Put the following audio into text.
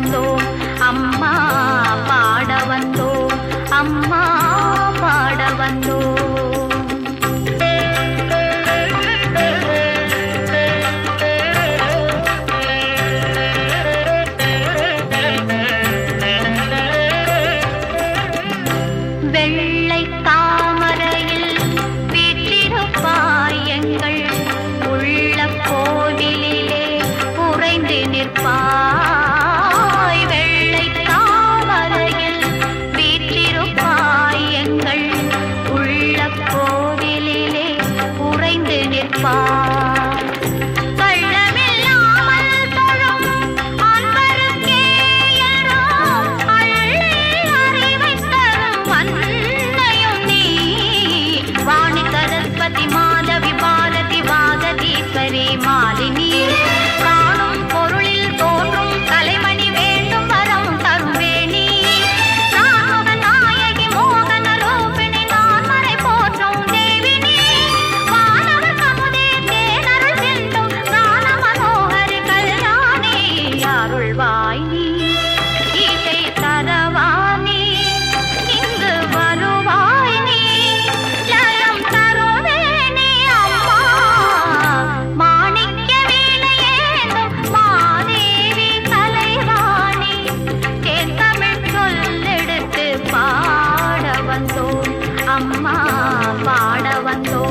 No. உறைந்து அம்மா பாட வந்தோ